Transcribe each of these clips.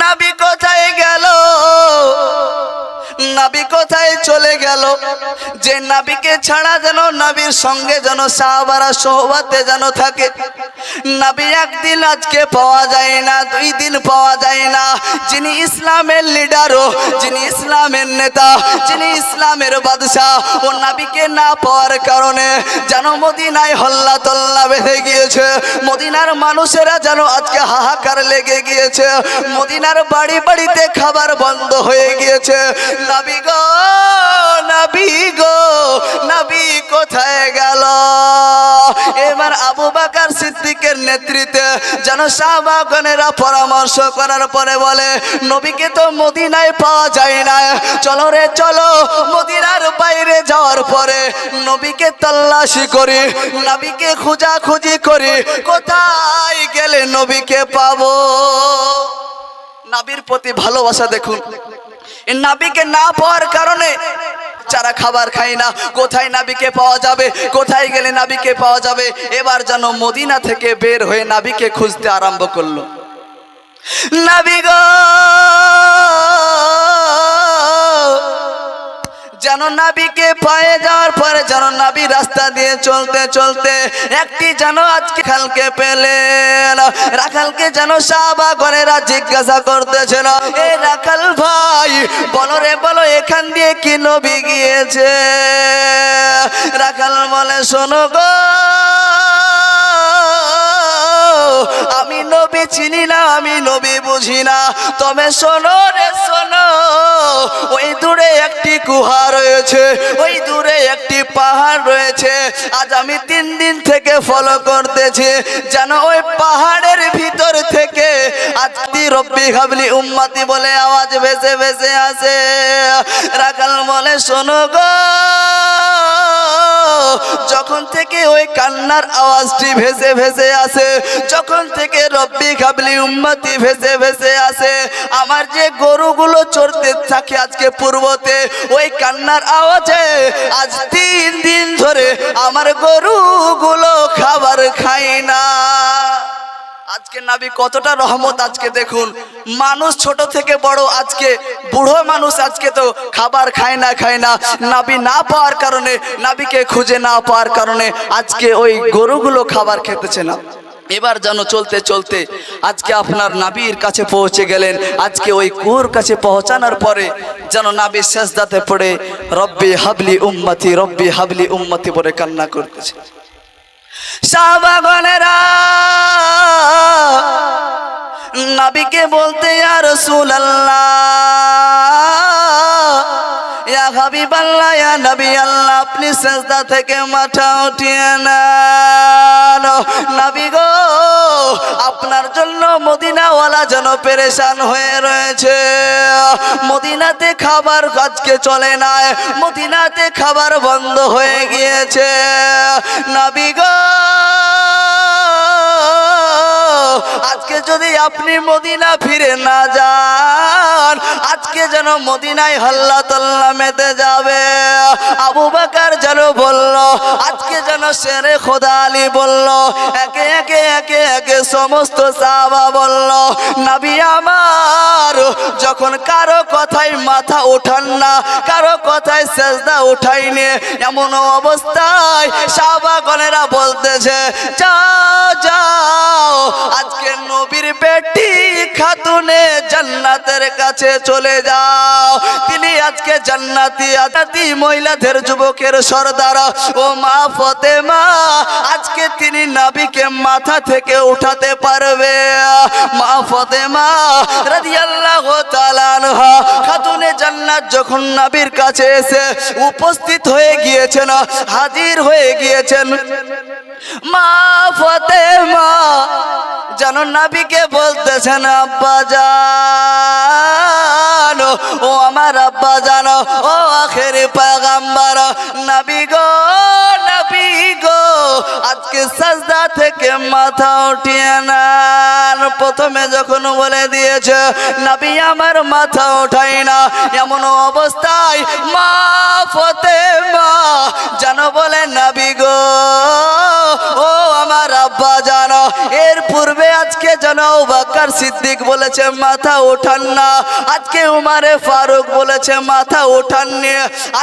নাবি কোথায় গেল? নাবি কোথায় চলে গেল? যে নাবিকে ছাড়া যেন নাবির সঙ্গে যেন সাহাবারা সোহবাতে যেন থাকে। নাবি একদিন আজকে পাওয়া যায় না, দুই দিন পাওয়া যায় না। যিনি ইসলামের লিডারও যিনি ইসলামের নেতা, যিনি ইসলামের বাদশাহ, ও নাবিকে না পাওয়ার কারণে যেন মদিনায় হল্লা তল্লা বেঁধে গিয়েছে। মদিনার মানুষেরা যেন আজকে হাহাকার লেগে গিয়েছে। মদিনার বাড়ি বাড়িতে খাবার বন্ধ হয়ে গিয়েছে। নাবি গো নাবি গো, নাবি কোথায় এবার আবু বাকার সিদ্দিকের নেতৃত্বে যেন শাহবাগনেরা পরামর্শ করার পরে বলে, নবীকে তো মদিনায় পাওয়া যায় না। চলো রে, চলো। মদিনার বাইরে যাওয়ার পরে নবীকে তল্লাশি করি, নবীকে খোঁজাখুঁজি করি, কোথায় গেলে নবীকে পাবো? নাবির প্রতি ভালোবাসা দেখুন। নাবিকে না পাওয়ার কারণে যারা খাবার খায় না। কোথায় নাবিকে পাওয়া যাবে? কোথায় গেলে নাবিকে পাওয়া যাবে? এবার যেন মদিনা থেকে বের হয়ে নাবিকে খুঁজতে আরম্ভ করল। নাবি যেন নাবিকে পায়ে যাওয়ার পরে যেন নাবি রাস্তা দিয়ে চলতে চলতে একটি যেন আজকে খালকে পেলেন। রাখালকে যেন সাবা ঘরেরা জিজ্ঞাসা করতেছিল, এ রাখাল ভাই, বলো রে, বলো, এখান দিয়ে কি নবী গিয়েছে? রাখাল বলে, শোনো গো, আমি নবী চিনি না, আমি নবী বুঝি না। তবে শোনো রে, শোনো ওই দূরে একটি গুহা রয়েছে, ওই দূরে একটি পাহাড় রয়েছে। আজ আমি তিন দিন থেকে ফলো করতেছি, যেন ওই পাহাড়ের ভিতর থেকে আজকে রব্বি হাবলি উম্মাতি বলে আওয়াজ ভেসে ভেসে আসে। রাখাল বলে, শোনো গো যখন থেকে ওই কান্নার আওয়াজটি ভেসে ভেসে আসে, যখন থেকে রব্বি খাবলি উম্মতি ভেসে ভেসে আসে, আমার যে গরুগুলো চড়তে থাকে আজকে পূর্বতে, ওই কান্নার আওয়াজে আজ তিন দিন ধরে আমার গরুগুলো খাবার খায় না। আজকে নাবি কতটা রহমত আজকে দেখুন। মানুষ ছোট থেকে বড় আজকে, বুড়ো মানুষ আজকে তো খাবার খায় না খায় না। নাবি না পাওয়ার কারণে, নাবিকে খুঁজে না পাওয়ার কারণে আজকে ওই গরুগুলো খাবার খেতেছে না। এবার যেন চলতে চলতে আজকে আপনার নাবির কাছে পৌঁছে গেলেন। আজকে ওই কুয়োর কাছে পৌঁছানোর পরে যেন নাবি শেষদাতে পড়ে, রব্বি হাবলি উম্মতি, রব্বি হাবলি উম্মতি বলে কান্না করতেছে। নবীকে বলতে আর রসুল ইয়া হাবিব আল্লাহ ইয়া নবী আল্লাহ আপনি সেজদা থেকে মাথা উঠিয়ে নবী গো, আপনার জন্য মদিনাওয়ালা যেন পেরেশান হয়ে রয়েছে। মদিনাতে খাবার আজকে চলে না মদিনাতে খাবার বন্ধ হয়ে গিয়েছে। নবী গো যদি আপনি মদিনা ফিরে না যান আজকে যেন মদিনায় হল্লা তল্লা মেতে যাবে। আবু বাকার যেন বলল, আজকে যেন শেরে খোদা আলী বলল, একে একে একে একে সমস্ত সাহাবা বলল, নবী আমার, যখন কারও কথায় মাথা ওঠান না, কারও কথায় সেজদা উঠাইনি এমন অবস্থায় সাহাবাগণেরা বলতেছে যাও, আজকে নবীর বেটি খাতুনে জান্নাতের কাছে চলে যাও। তিনি আজকে জান্নাতি আজাতি মহিলাদের যুবকের সর্দার। ও মা ফতে মা আজকে তিনি নাবিকে মাথা থেকে উঠাতে পারবে। মা ফতে মা খাতুনে জান্নাত যখন নাবির কাছে এসে উপস্থিত হয়ে গিয়েছেন, হাজির হয়ে গিয়েছেন। মা ফতে মা যেন নাবিকে বলতেছেন, আব্বা জানো, ও আমার আব্বা জানো, ও আখের পাগাম্বার নাবি গো আজকে সাজদা থেকে মাথা উঠিয়ে নেন। প্রথমে যখন বলে দিয়েছে, নাবি, আমার মাথা উঠাই না। এমন অবস্থায় মা ফতে মা যেন বলে, নাবি গো পূর্বে আজকে যেন বাক্কার সিদ্দিক বলেছে, মাথা ওঠান না। আজকে উমারে ফারুক বলেছে, মাথা ওঠাননি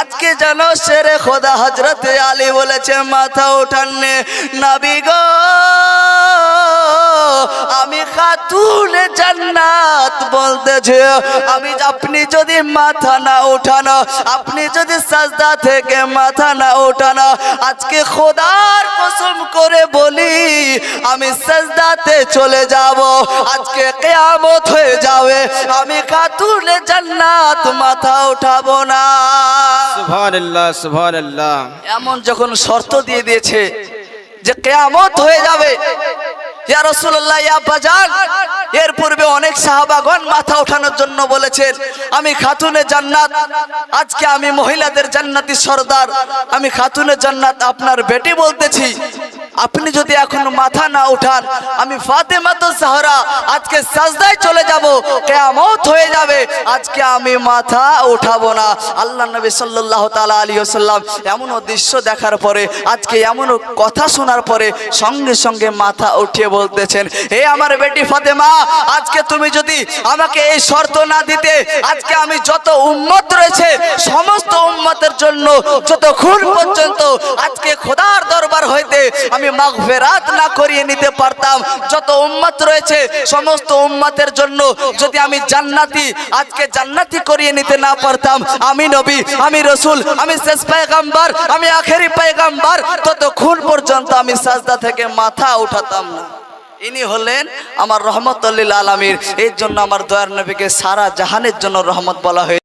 আজকে যেন শেরে খোদা হজরত আলী বলেছে, মাথা ওঠান নে। গো আমি খাতুনে জান্নাত বলতেছে। আমি আপনি যদি মাথা না ওঠানো আপনি যদি সাজদা থেকে মাথা না ওঠানো আজকে খোদার কসম করে বলি আমি সাজদাতে চলে যাব আজকে কেয়ামত হয়ে যাবে আমি খাতুনে জান্নাত মাথা উঠাবো না। সুবহানাল্লাহ সুবহানাল্লাহ। এমন যখন শর্ত দিয়ে দিয়েছে যে কেয়ামত হয়ে যাবে ইয়া রাসূলুল্লাহ, ইয়া বাজান এর পূর্বে অনেক সাহাবাগণ মাথা ওঠানোর জন্য বলেছেন, আমি খাতুনে জান্নাত, আজকে আমি মহিলাদের জান্নাতি সর্দার, আমি খাতুনে জান্নাত আপনার বেটি বলতেছি। আপনি যদি এখন মাথা না উঠান, আমি ফাতেমা তো সাহরা, আজকে সাজদায় চলে যাব, কেয়ামত হয়ে যাবে, আজকে আমি মাথা উঠাবো না। আল্লাহ নবী সাল্লাল্লাহু তাআলা আলাইহি ওয়াসাল্লাম এমন দৃশ্য দেখার পরে, আজকে এমন কথা শোনার পরে সঙ্গে সঙ্গে মাথা উঠিয়ে বলতেছেন, হে আমার বেটি ফাতেমা, আজকে তুমি যদি আমাকে এই শর্ত না দিতে, আজকে আমি যত উম্মত রয়েছে, সমস্ত উম্মতের জন্য যতক্ষণ পর্যন্ত আজকে দরবার হইতে আমি মাগফিরাত না করিয়ে নিতে পারতাম। যত উম্মত রয়েছে, সমস্ত উম্মতের জন্য যদি আমি জান্নাতি, আজকে জান্নাতি করিয়ে নিতে না পারতাম, আমি নবী, আমি রসুল, আমি শেষ পায়গাম্বার, আমি আখেরি পায়গাম্বার, ততক্ষণ পর্যন্ত আমি সাজদা থেকে মাথা উঠাতাম না। ইনি হলেন আমার রহমতুল্লিল আলমীর এর জন্য আমার দয়ার নবীকে সারা জাহানের জন্য রহমত বলা হয়েছে।